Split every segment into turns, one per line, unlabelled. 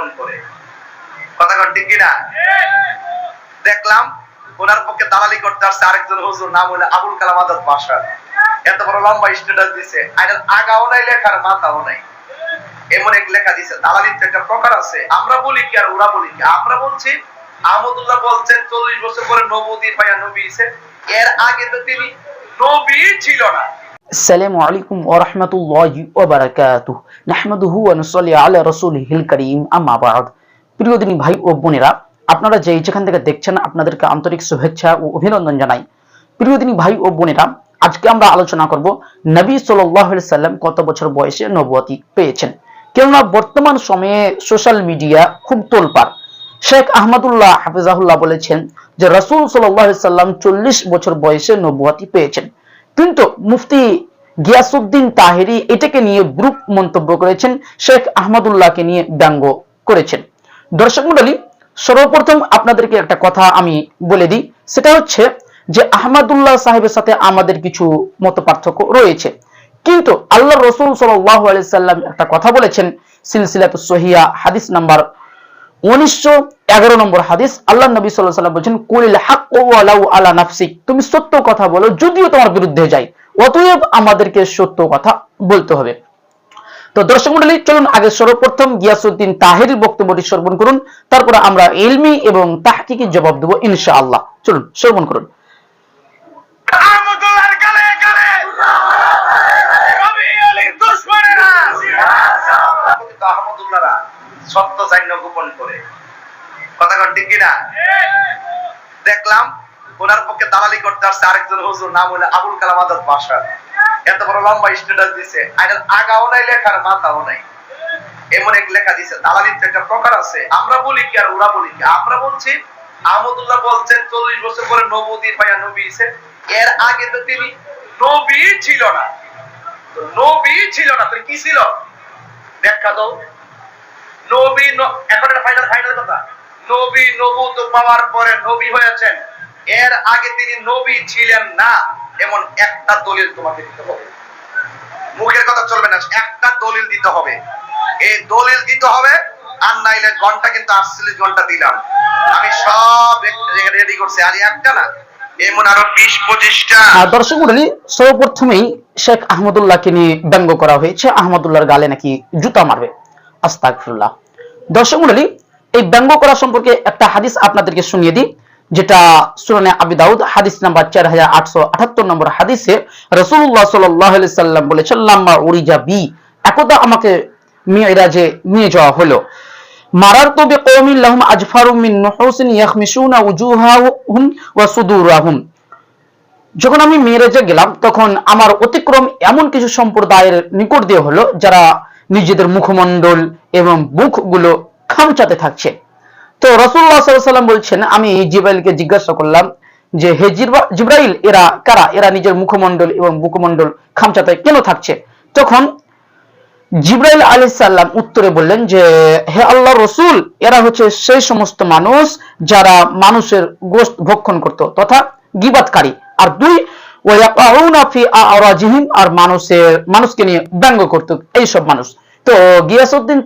গোপন করে। কথা কন? দেখলাম ওনার পক্ষে দালালি করতে আসছে আরেকজন হুজুর, নাম আবুল কালাম আজাদ এত বড় লম্বা স্ট্যাটাস দিছে। আর এর আগাও নাই, লেখার মাথাও নাই। এমন এক লেখা দিছে, দালালির তো একটা প্রকার আছে। আমরা বলি কি আর ওরা বলি কি? আমরা বলছি, আহমদুল্লাহ বলছেন চল্লিশ বছর পরে নবী পাইয়া নবী এর আগে তো তিনি নবী ছিল না।
السلام عليكم ورحمة الله وبركاته نحمده ونصلي على رسوله الكريم أما بعد প্রিয় দিনী ভাই ও বোনেরা আপনারা যে যেখান থেকে দেখছেন আপনাদেরকে আন্তরিক শুভেচ্ছা ও অভিনন্দন জানাই প্রিয় দিনী ভাই ও বোনেরা আজকে আমরা আলোচনা করব নবী সাল্লাল্লাহু আলাইহি সাল্লাম কত বছর বয়সে নবুয়তি পেয়েছেন কেননা বর্তমান সময়ে সোশ্যাল মিডিয়া খুব তোলপাড় শেখ আহমদুল্লাহ হাফিজাহুল্লাহ বলেছেন যে রসুল সাল্লাল্লাহু আলাইহি সাল্লাম চল্লিশ বছর বয়সে নবুয়তি পেয়েছেন কিন্তু মুফতি গিয়াসুদ্দিন তাহেরি এটাকে নিয়ে গ্রুপ মন্তব্য করেছেন, শেখ আহমদুল্লাহকে নিয়ে ব্যঙ্গ করেছেন। দর্শক মন্ডলী সর্বপ্রথম আপনাদেরকে একটা কথা আমি বলে দিই, সেটা হচ্ছে যে আহমদুল্লাহ সাহেবের সাথে আমাদের কিছু মত পার্থক্য রয়েছে। কিন্তু আল্লাহ রসুল সাল্লাহ সাল্লাম একটা কথা বলেছেন সিলসিলাত সহিয়া, হাদিস নাম্বার উনিশশো এগারো নম্বর হাদিস, আল্লাহ নবী সাল্লাহ সাল্লাম বলছেন, কুলিল হাক আলাউ আলা নাফসিক। তুমি সত্য কথা বলো, যদিও তোমার বিরুদ্ধে যায় অতএব আমাদেরকে সত্য কথা বলতে হবে। তো দর্শক মন্ডলী, চলুন আগে সর্বপ্রথম গিয়াসুদ্দিন তাহের বক্তব্যটি শ্রবণ করুন। তারপরে আমরা এলমি এবং তাহকিকে জবাব দেবো ইনশা আল্লাহ চলুন, শ্রবণ করুন
আহমদুল্লাহর গালে গালে রবি আলীর দুশমনেরা কিন্তু আহমদুল্লাহরা সত্য জান্য গোপন করে। কথা কন ঠিক কিনা? দেখলাম ওনার পক্ষে দালালি করতে আসছে আরেকজন হুজুর, নাম হলো আবুল কালাম আজাদ বাসা। এত বড় লম্বা স্ট্যাটাস দিছে। আর এর আগাও নাই, লেখার মাথাও নাই। এমন এক লেখা দিছে, দালালির তো একটা প্রকার আছে। আমরা বলি কি আর ওরা বলি কি? আমরা বলছি, আহমদুল্লাহ বলছেন, চল্লিশ বছর পরে নবী পাইয়া নবী হইছে। এর আগে তো তিনি নবী ছিল না। নবী ছিল না তো কি ছিল? দেখা দাও। নবী এখন ফাইনাল ফাইনাল কথা। নবী নবুত পাওয়ার পরে নবী হয়েছেন। এর আগে তিনি নবী ছিলেন না, এমন একটা দলিল তোমাকে দিতে হবে। মুখের কথা চলবে না, একটা দলিল দিতে হবে। এই দলিল দিতে হবে, আর নাইলে ঘণ্টা কিন্তু আটচল্লিশ ঘণ্টা দিলাম। আমি সব রেডি করছি, আর একটা না, এমন আরও বিশ পঁচিশটা।
দর্শক মন্ডলী, সর্বপ্রথমেই শেখ আহমদুল্লাহকে নিয়ে ব্যঙ্গ করা হয়েছে। আহমদুল্লাহর গালে নাকি জুতা মারবে। আস্তাগফিরুল্লাহ। দর্শক মন্ডলী, এই ব্যঙ্গ করা সম্পর্কে একটা হাদিস আপনাদেরকে শুনিয়ে দিই, যেটা সুরানে আবি দাউদ, হাদিস নাম্বার চার হাজার আটশো আঠাত্তর নম্বর হাদিসে রসুল্লাহ সাল্লাহ সাল্লাম বলেছেন, লাম্মা উরিজা বি, একদা আমাকে মেয়েরাজে নিয়ে যাওয়া হলো। মারারত বিকওমিন লাহুম ইয়াখমিশুনা উজুহাহুম ওয়া যখন আমি মেয়েরাজে গেলাম, তখন আমার অতিক্রম এমন কিছু সম্প্রদায়ের নিকট দিয়ে হলো, যারা নিজেদের মুখমণ্ডল এবং মুখগুলো খামচাতে থাকছে। তো রসুল্লাহ সাল্লাম বলছেন, আমি জিব্রাইলকে জিজ্ঞাসা করলাম যে, হে জিব্রাইল, এরা কারা? এরা নিজের মুখমণ্ডল এবং মুখমণ্ডল খামচাতে কেন থাকছে? তখন জিব্রাইল আলী সাল্লাম উত্তরে বললেন যে, হে আল্লাহ রসুল, এরা হচ্ছে সেই সমস্ত মানুষ যারা মানুষের গোস্ত ভক্ষণ করত তথা গিবাতকারী আর দুই আর মানুষের, মানুষকে নিয়ে ব্যঙ্গ করত, এইসব মানুষ। তো গিয়াসউদ্দিন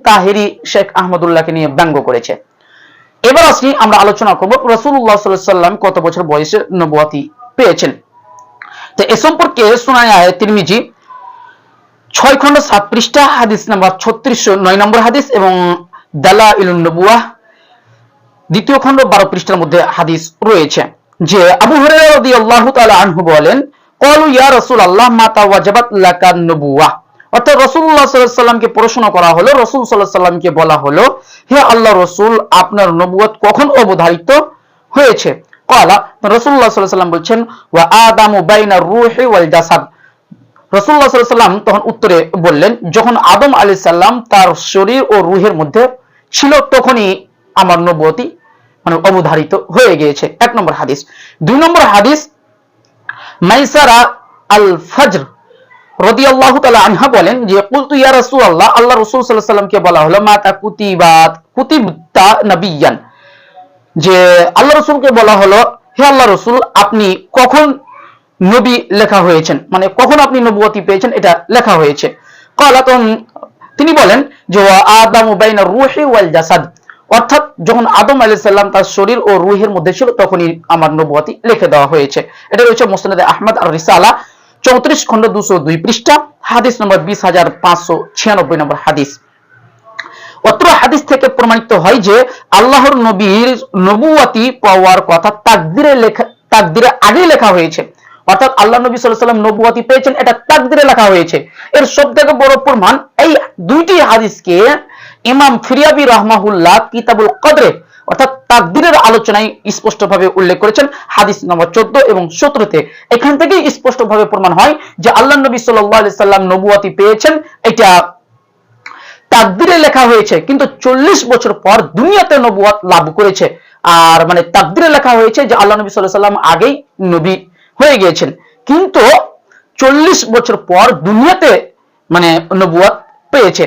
শেখ আহমদুল্লাহকে নিয়ে ব্যঙ্গ করেছে। এবার আসি আমরা আলোচনা করব কত বছর বয়সে নবুয়াতি পেয়েছেন। তো এ সম্পর্কে শোনায় তিরমিজি ছয় খন্ড সাত পৃষ্ঠা হাদিস নাম্বার ছত্রিশশো নয় নম্বর হাদিস এবং দালা ইলুন নবুয়াহ দ্বিতীয় খণ্ড বারো পৃষ্ঠার মধ্যে হাদিস রয়েছে। যে আবু রাদিয়াল্লাহু আনহু বলেন ক্বালু ইয়া রাসূলুল্লাহ মাতা ওয়াজাবাত নবুওয়াহ অর্থাৎ আলাইহি সাল্লামকে প্রশ্ন করা হলো, রাসূল আলাইহি সাল্লামকে বলা হলো, হে আল্লাহ রাসূল, আপনার কখন অবধারিত হয়েছে? রাসূলুল্লাহ সাল্লাল্লাহু সাল্লাম বলছেন, ওয়া বাইনা রূহি ওয়াল জাসাদ। রসুল্লাহ সাল্লাম তখন উত্তরে বললেন, যখন আদম আলী সাল্লাম তার শরীর ও রুহের মধ্যে ছিল, তখনই আমার নবতী মানে অবধারিত হয়ে গিয়েছে। এক নম্বর হাদিস। দুই নম্বর হাদিস, মাইসারা আল ফজর আনহা বলেন যে ইয়া আল্লাহ রাসূল সাল্লাল্লাহু বলা হলো, মাতা কুতিবাত কুতিবতা নবিয়ান যে আল্লাহ বলা হলো, হে আল্লাহ রসুল, আপনি কখন নবী লেখা হয়েছেন? মানে কখন আপনি নবুয়তি পেয়েছেন, এটা লেখা হয়েছে। কলা তখন তিনি বলেন যে, ওয়া আদামু বাইনা রুহি ওয়াল জাসাদ অর্থাৎ যখন আদম আলাইহিস সালাম তার শরীর ও রুহের মধ্যে ছিল, তখনই আমার নবুয়াতি লিখে দেওয়া হয়েছে। এটা রয়েছে মুসনাদে আহমদ আর রিসালা, চৌত্রিশ খন্ড দুশো দুই পৃষ্ঠা, হাদিস নম্বর বিশ হাজার পাঁচশো ছিয়ানব্বই নম্বর হাদিস। অত্র হাদিস থেকে প্রমাণিত হয় যে, আল্লাহর নবীর নবুয়াতি পাওয়ার কথা তাকদিরে লেখা, তাকদিরে আগে লেখা হয়েছে। অর্থাৎ আল্লাহ নবী সাল্লাম নবুয়াতি পেয়েছেন, এটা তাকদিরে লেখা হয়েছে। এর সব থেকে বড় প্রমাণ এই দুইটি হাদিসকে ইমাম ফিরিয়াবি রহমাহুল্লাহ কিতাবুল কদরে, অর্থাৎ তাকদিরের আলোচনায় স্পষ্টভাবে উল্লেখ করেছেন। হাদিস নম্বর চোদ্দ এবং সতেরোতে এখান থেকেই স্পষ্টভাবে প্রমাণ হয় যে আল্লাহ নবী আলাইহি সাল্লাম নবুয়াতি পেয়েছেন। এটা তাকদিরে লেখা হয়েছে, কিন্তু চল্লিশ বছর পর দুনিয়াতে নবুয়াত লাভ করেছে। আর মানে তাকদিরে লেখা হয়েছে যে আল্লাহ নবী সাল্লাহ সাল্লাম আগেই নবী হয়ে গিয়েছেন। কিন্তু চল্লিশ বছর পর দুনিয়াতে মানে নবুয়াত পেয়েছে।